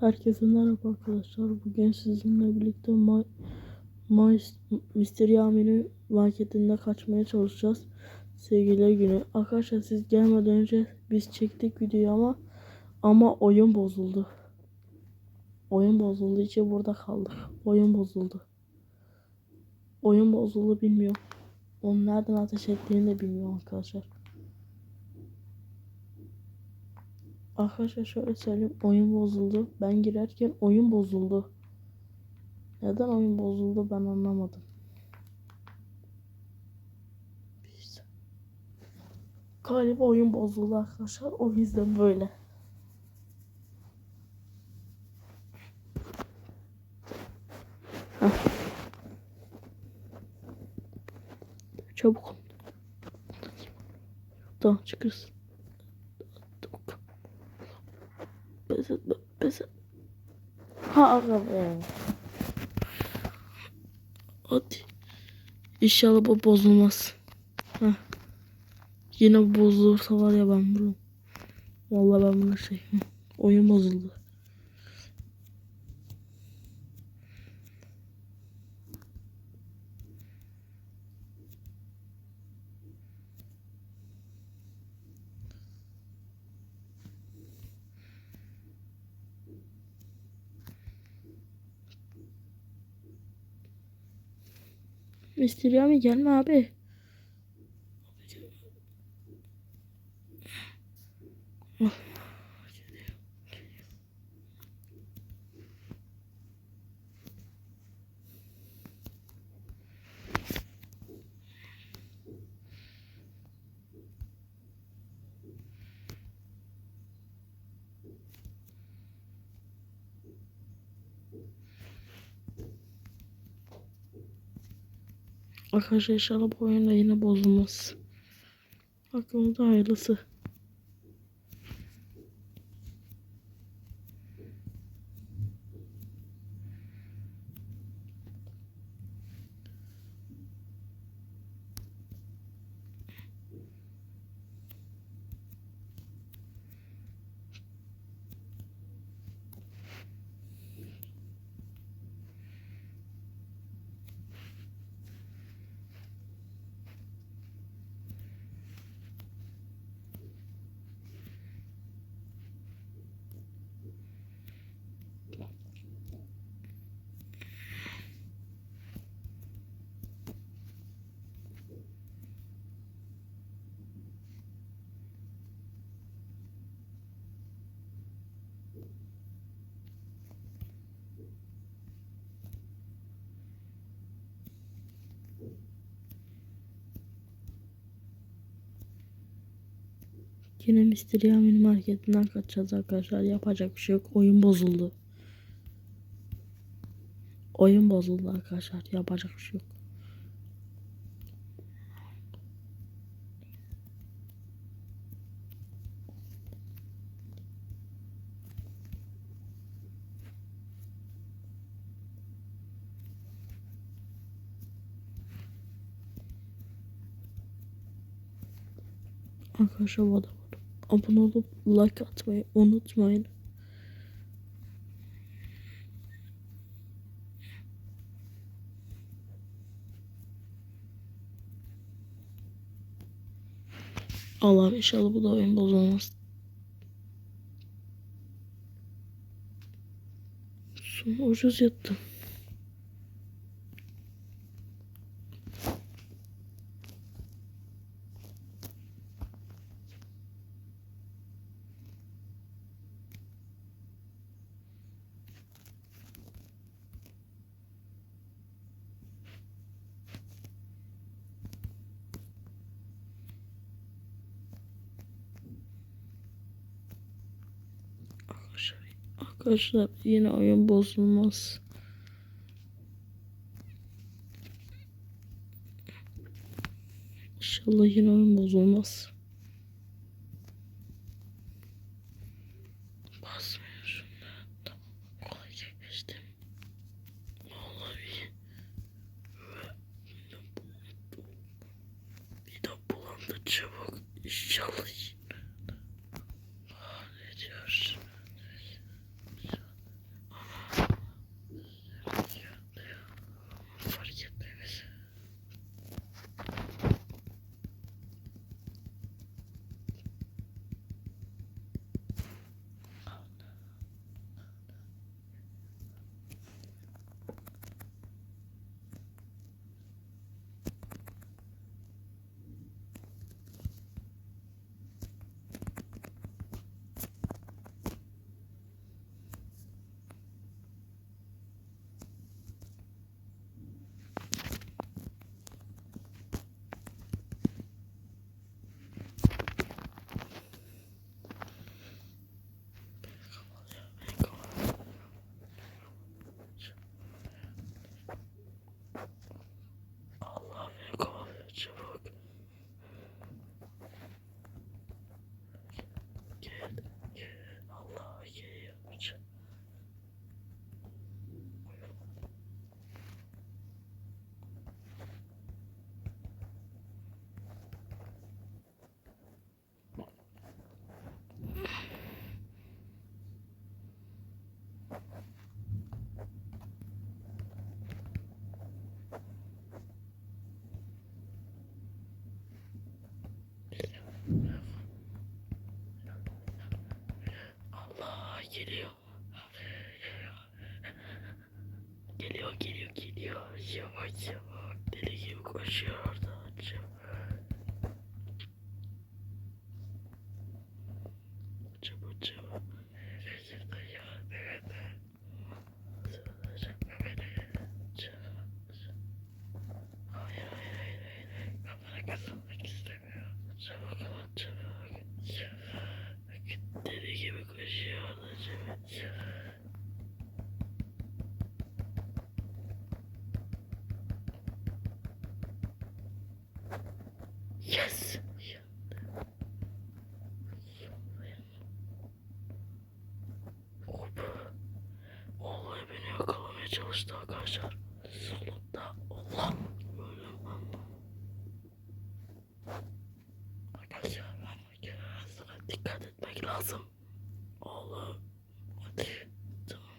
Herkese merhaba arkadaşlar. Bugün sizinle birlikte Ma Ma- Mystery Amiri marketinde kaçmaya çalışacağız. Sevgililer günü. Arkadaşlar siz gelmeden önce biz çektik videoyu ama ama oyun bozuldu. Oyun bozulduğu için burada kaldık. Oyun bozuldu. Oyun bozuldu bilmiyorum. Onu nereden ateş ettiğini de bilmiyorum arkadaşlar. Arkadaşlar şöyle söyleyeyim oyun bozuldu. Ben girerken oyun bozuldu. Neden oyun bozuldu ben anlamadım. Galiba oyun bozuldu arkadaşlar. O yüzden böyle. Heh. Çabuk. Tamam çıkırsın. Pes etme, pes. Ha aga. Hadi. İnşallah bu bozulmaz. Heh. Yine bozulursa var ya ben vururum. Vallahi ben bunu şey. Oyun bozuldu. Misteri abi gelme abi. Arkadaşlar inşallah bu oyunda yine bozulmaz. Aklımda hayırlısı. Yine Mr. Yamin marketinden kaçacağız arkadaşlar. Yapacak bir şey yok. Oyun bozuldu. Oyun bozuldu arkadaşlar. Yapacak bir şey yok. Arkadaşlar bu arada abone olup like atmayı unutmayın. Allah inşallah bu da oyun bozulmaz. Son ucuz yattı. Arkadaşlar, yine oyun bozulmaz. İnşallah yine oyun bozulmaz. Geliyor geliyor geliyor. Yavaş yavaş. Deli gibi koşuyor orada. Çabuk çabuk. çabuk. Hayır hayır hayır hayır. Kafana kazanmak istemiyor. Çabuk ol çabuk. Çabuk. Deli gibi koşuyor orada çabuk. çabuk. Yes. Hop. Vallahi beni yakalamaya çalıştı arkadaşlar. Solunda. Allah. Dikkat etmek lazım. Allah. Hadi. Tamam.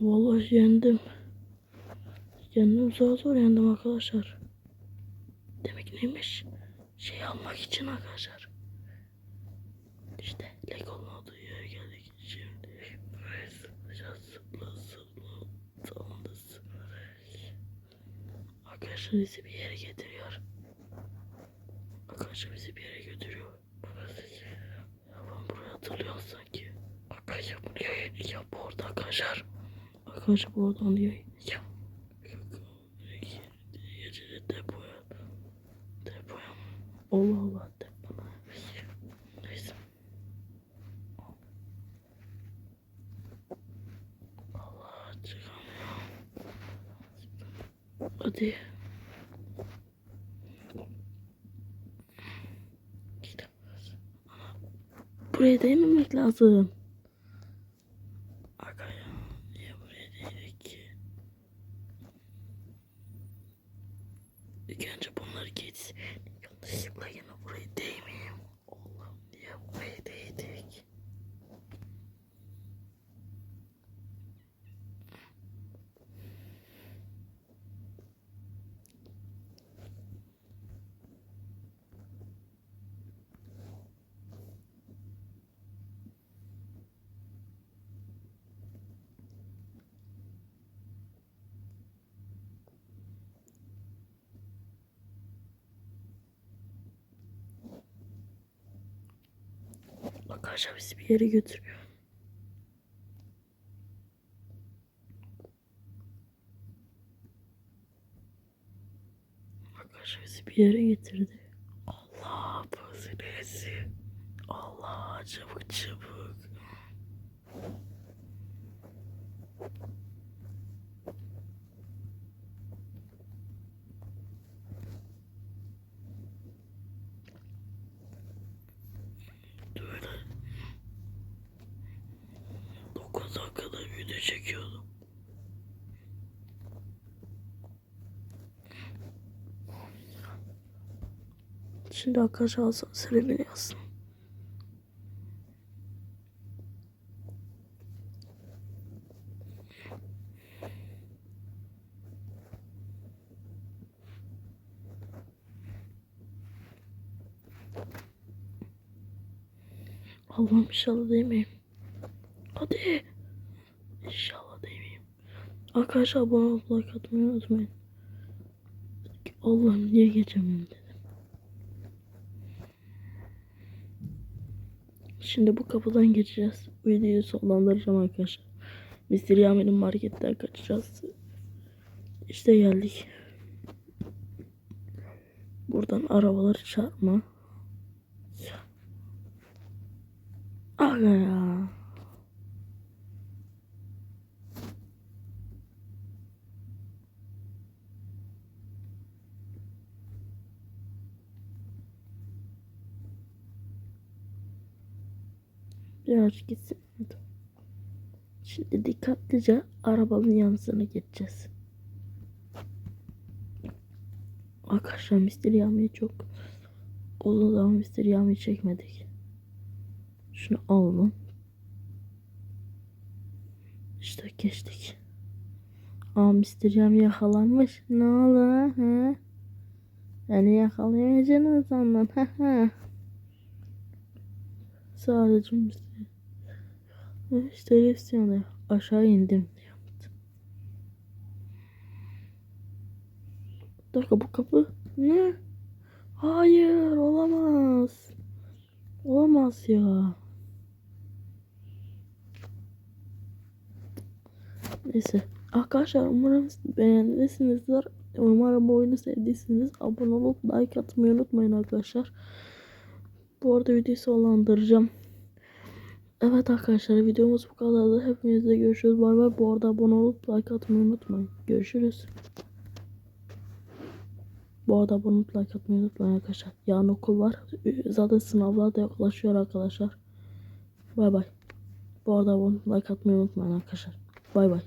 Vallahi yendim. Yendim zor zor yendim arkadaşlar. Neymiş? Şey almak için arkadaşlar. İşte Lego'nun olduğu yere geldik. Şimdi buraya zıplayacağız. Zıpla zıpla. Tamam da. Arkadaşlar bizi bir yere getiriyor. Arkadaşlar bizi bir yere götürüyor. Ben burayı hatırlıyorum sanki. Arkadaşlar buraya ya bu orada arkadaşlar. Arkadaşlar bu oradan diyor. Ya. Allah Allah depoya. Neyse. Allah çıkamıyorum. Hadi. Buraya değmemek lazım. Aga ya. Niye buraya değdik ki? İlk önce bunları geç. Yanlışlıkla yine buraya değmeyeyim. Allah'ım niye buraya değdik? Arkadaşlar bizi bir yere götürüyor. Arkadaşlar bizi bir yere getirdi. Allah bu neresi? Allah çabuk çabuk. Böyle 9 dakikada video çekiyordum. Şimdi arkadaşlar asansöre biniyorsun. Allah'ım inşallah değmeyeyim. Hadi. Arkadaşlar abone olup like atmayı unutmayın. Allah'ım niye geçemiyorum dedim. Şimdi bu kapıdan geçeceğiz. Videoyu sonlandıracağım arkadaşlar. Mr. Yamin'in marketten kaçacağız. İşte geldik. Buradan arabaları çarpma. Aga ya. Biraz gitsin. Şimdi dikkatlice arabanın yanısına geçeceğiz. Arkadaşlar Mr. Yami'yi çok uzun zaman Mr. Yami'yi çekmedik. Şunu alalım. İşte geçtik. Aa Mr. Yami yakalanmış. Ne oldu ha? Yani yakalayamayacaksınız ondan. Sadece Mr. İşte direksiyonu aşağı indim. Bir dakika bu kapı ne? Hayır olamaz. Olamaz ya. Neyse. Arkadaşlar umarım beğenmişsinizdir. Umarım bu oyunu sevdiyseniz abone olup like atmayı unutmayın arkadaşlar. Bu arada videoyu sonlandıracağım. Evet arkadaşlar videomuz bu kadardı. Hepinizle görüşürüz. Bay bay. Bu arada abone olup like atmayı unutmayın. Görüşürüz. Bu arada abone olup like atmayı unutmayın arkadaşlar. Yarın okul var. Zaten sınavlar da yaklaşıyor arkadaşlar. Bay bay. Bu arada abone olup like atmayı unutmayın arkadaşlar. Bay bay.